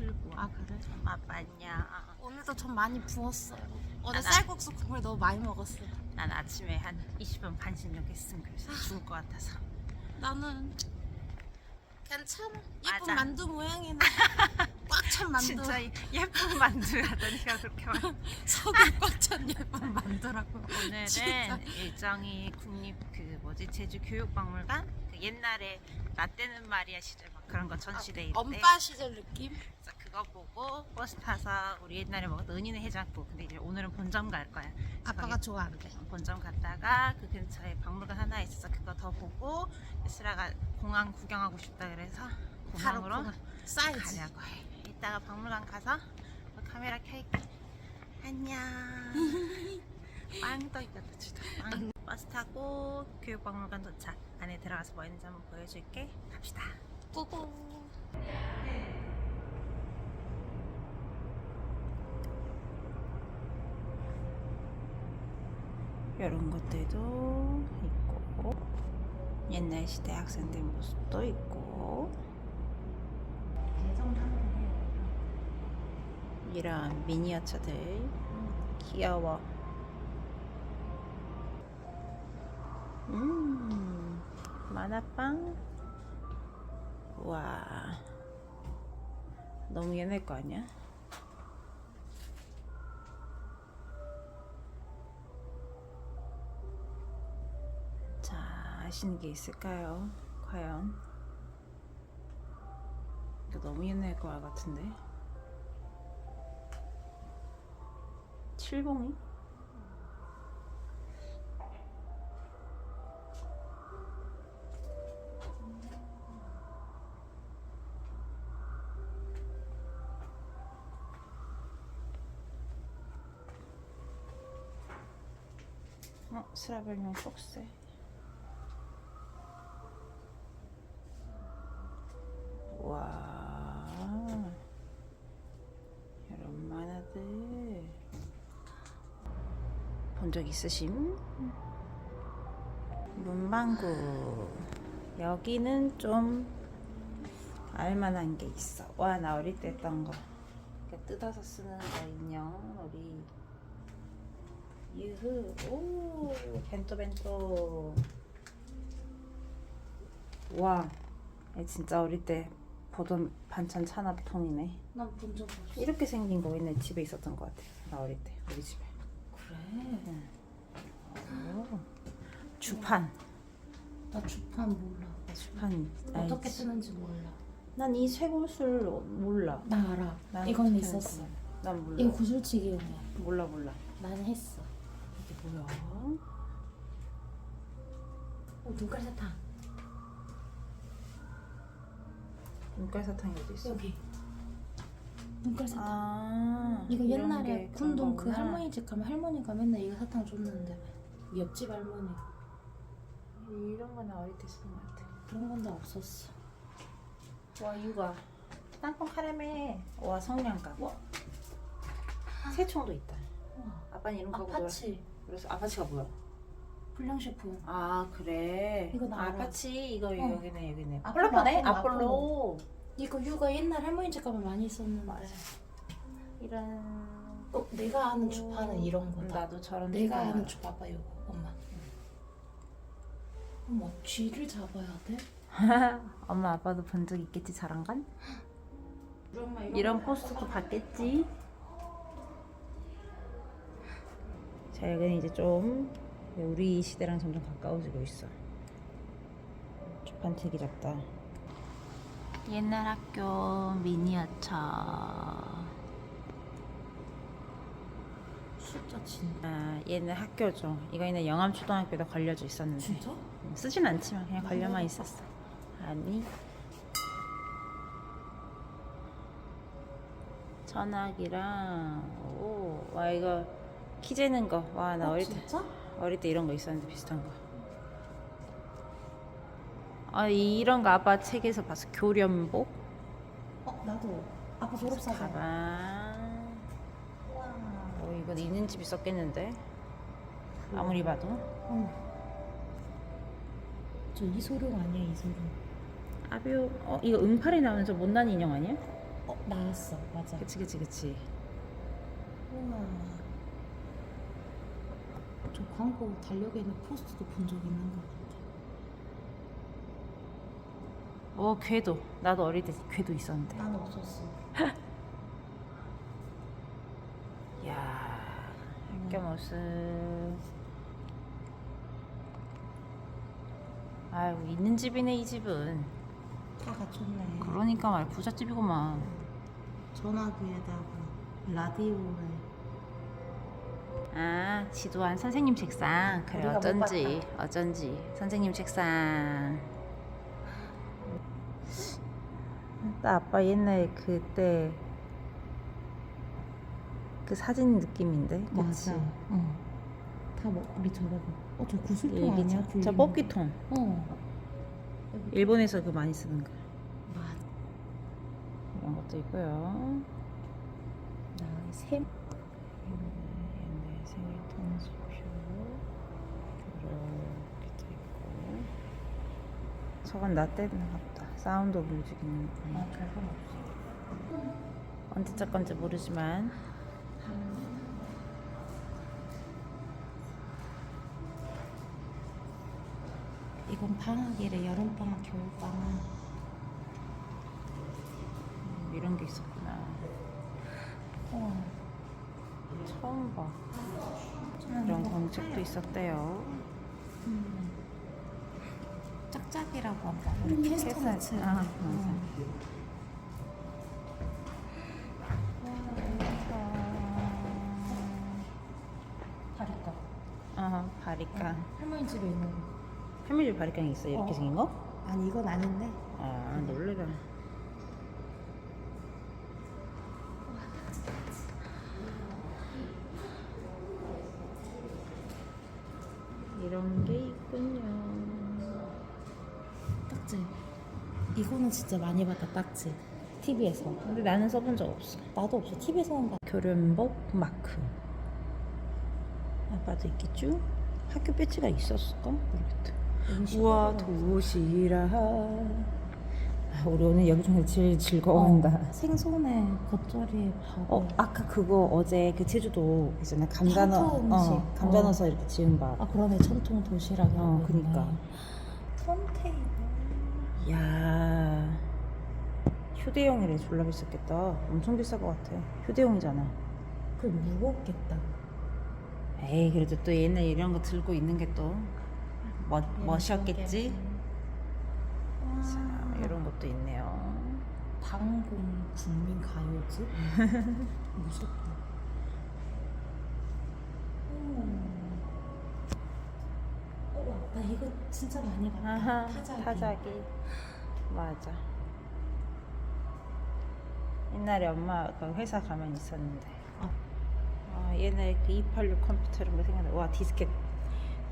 들고 와. 아 그래? 맛봤냐? 오늘도 좀 많이 부었어요. 어제 아, 나- 쌀국수 국물 너무 많이 먹었어. 난 아침에 한 20분 반씩 했으면 그래서 죽을 것 같아서. 나는 괜찮아. 예쁜 맞아. 만두 모양이네. 꽉찬 만두. 진짜 이- 예쁜 만두야. 너네가 그렇게 말. 속이 꽉찬 예쁜 만두라고. 진짜. 오늘은 일정이 국립 그 뭐지 제주 교육박물관 그 옛날에 나 때는 마리아 시절 막 그런 거 전시돼 있대. 엄빠 시절 느낌? 그래서 그거 보고 버스 타서 우리 옛날에 먹었던 은인의 해장국. 근데 이제 오늘은 본점 갈 거야. 아빠가 좋아한대. 본점 갔다가 그 근처에 박물관 하나 있어서 그거 더 보고 예슬아가 공항 구경하고 싶다 그래서 바로 공항으로 공항. 사이즈. 가려고 해. 이따가 박물관 가서 카메라 켤게. 안녕. 빵 떠있다 진짜. 빵. 버스 타고 교육박물관 도착. 안에 들어가서 뭐 있는지 한번 보여줄게. 갑시다. 꾸꾸. 이런 것들도 있고 옛날 시대 학생들 모습도 있고 이런 미니어처들 귀여워 음 만화빵 와 너무 옛날 거 아니야? 자, 아시는 게 있을까요? 과연? 너무 옛날 거 같은데? 칠봉이? 어, 스라벨용 속세. 와 이런 만화들 본 적 있으심? 문방구. 여기는 좀 알만한 게 있어. 와 나 어릴 때 했던 거. 뜯어서 쓰는 거 인형 우리. 유후. 오 벤또 벤또 와얘 진짜 어릴 때 보던 반찬 찬압통이네. 난 본적 없어. 이렇게 생긴 거 옛날 집에 있었던 것 같아. 나 어릴 때 우리 집에 그래. 오. 주판 나 주판 몰라. 주판 어떻게 알지? 쓰는지 몰라. 난이 쇠구슬 몰라 나 알아. 난 이건 어떻게 있었어. 하는지 난 몰라 이거 구슬치기용이야. 몰라 몰라 나는 했어. 이게 뭐야 오 눈깔 사탕. 눈깔 사탕이 어디 있어? 여기. 눈깔 사탕. 아 이거 옛날에 군동 그. 할머니 집 가면 할머니가 맨날 이거 사탕 줬는데 옆집 할머니 이런 거는 어릴 때 쓰는 것 같아 그런 건 다 없었어. 와 이거 땅콩 카레메 와 성냥갑 와 새총도 있다. 아빠는 이런 거 하고 놀았어 아파치 그래서 아파치가 뭐야? 불량 셰프. 아 그래 이거 나 알아. 아파치 이거 어. 여기네 여기네 아폴로, 아폴로네 아폴로, 아폴로 이거 유가 옛날 할머니 집 가면 많이 썼는데. 맞아. 이런 어, 내가 아는 주파는 이런 거다. 나도 저런 내가 아는. 주 봐봐 이거 엄마. 엄마 쥐를 잡아야 돼? 엄마 아빠도 본 적 있겠지 건? 우리 엄마 이런 포스도 봤겠지 자 여기는 이제 좀 우리 시대랑 점점 가까워지고 있어 주판튀기 잡다 옛날 학교 미니어처 숫자 진짜. 아, 얘는 학교죠. 이거 있는 영암 초등학교에도 걸려져 있었는데 진짜? 음, 쓰진 않지만 그냥 걸려만 있었어. 아니 전화기랑 오, 와 이거 키 재는 거. 와 나 어, 어릴 때 진짜? 어릴 때 이런 거 있었는데 비슷한 거. 아 이런 거 아빠 책에서 봤어. 교련복 어 나도 아빠 졸업사진. 가방. 어 이거 있는 집 있었겠는데 아무리 봐도. 응. 저 이소룡 아니야 이소룡. 아비오 어 이거 응팔에 나오는 저 못난 인형 아니야? 어 나왔어 맞아 그치 그치 그치. 우와 저 광고 달력에 있는 포스트도 본 적 있는 것 같아 어 궤도. 나도 어릴 때 궤도 있었는데. 난 없었어 야 학교 모습. 아유 있는 집이네 이 집은. 다 갖췄네 그러니까 말 부잣집이구만. 전화기에다가 라디오에 아 지도한 선생님 책상. 그래 우리가 못 어쩐지 어쩐지 선생님 책상. 나 아빠 옛날에 그때 그 사진 느낌인데. 그치? 맞아 응. 다 뭐, 우리 저거 어저 구슬통 이게 아니야? 저, 저 굴리는 뽑기통. 거? 어 일본에서 그 많이 쓰는 거. 맞아 이런 것도 있고요. 나 샘. 옛날 생일 이렇게 있고. 저건 나 때는 같다. 사운드 오브 뮤직 있는 거. 아 언제 적 건지 모르지만 이건 방학이래 여름방학 겨울방학 음, 이런 게 있었구나. 어 처음 봐. 저는 이런 공책도 있었대요. 음. 짝짝이라고 한다 우리 캐스터마츠 아, 맞아. 바리까 어, 바리깡. 할머니 집에 있는 거 패밀리 바리깡이 있어 이렇게 어. 생긴 거? 아니 이건 아닌데 아 놀래라. 이런 게 있군요. 이거는 진짜 많이 봤다 딱지 TV에서 근데 나는 써본 적 없어. 나도 없어 TV에서만 봐 교련복 마크. 아빠도 있겠죠? 학교 배지가 있었을까? 모르겠다. 우와 도시락. 아, 우리 오늘 여기 중에 제일 즐거워한다. 어, 생선에 겉절이에 밥어 아까 그거 어제 그 제주도 있잖아 감자 넣어 전통 어. 감자 어. 넣어서 이렇게 지은 밥. 아 그러네 전통 도시락이 어, 그니까. 턴테이블 야 휴대용이래 졸라 비쌌겠다. 엄청 비쌀 것 같아. 휴대용이잖아. 그 무겁겠다 에이 그래도 또 옛날 이런 거 들고 있는 게 또 멋이었겠지. 자 이런 것도 있네요. 방공 국민 가요집 무섭다 어, 나 이거 진짜 많이 봤다 아하, 타자기. 타자기. 맞아. 옛날에 엄마가 회사 가면 있었는데. 어. 아, 옛날에 그 286 컴퓨터 이런 거 생각나. 와, 디스켓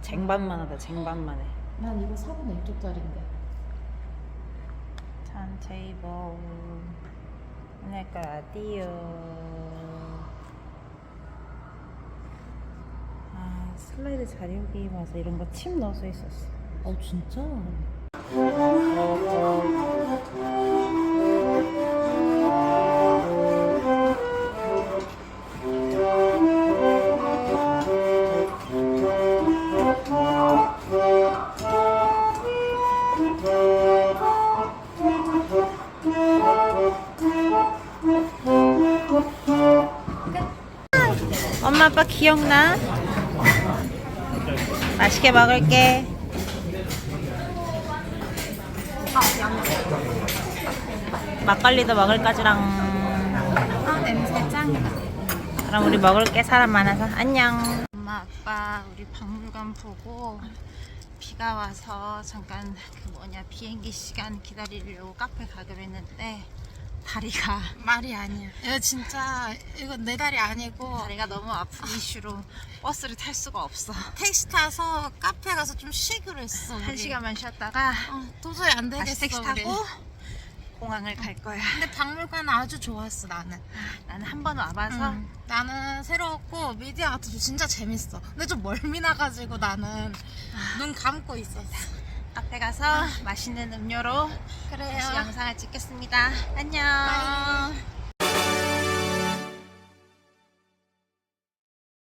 쟁반만 하다, 쟁반만 해. 난 이거 4분의 1쪽짜리인데 턴테이블. 옛날 거 라디오. 아, 슬라이드 자료 게임 와서 이런 거칩 넣어서 있었어. 어 진짜? 엄마 아빠 기억나? 맛있게 먹을게. 막걸리도 먹을 거지랑. 아 냄새 짱이다. 그럼 우리 먹을게 사람 많아서 안녕. 엄마 아빠 우리 박물관 보고 비가 와서 잠깐 그 뭐냐 비행기 시간 기다리려고 카페 가기로 했는데 다리가 말이 아니야. 이거 진짜 이거 내 다리 아니고 다리가 너무 아픈 이슈로 버스를 탈 수가 없어. 택시 타서 카페 가서 좀 쉬기로 했어. 한 우리. 시간만 쉬었다가 어, 도저히 안 되겠어. 택시. 타고 공항을 갈 거야. 근데 박물관은 아주 좋았어 나는. 나는 한 번 와봐서 응. 나는 새로웠고 미디어 아트도 진짜 재밌어. 근데 좀 멀미 나가지고 나는 눈 감고 있었어. 카페 가서 맛있는 음료로 그래요. 다시 영상을 찍겠습니다. 안녕.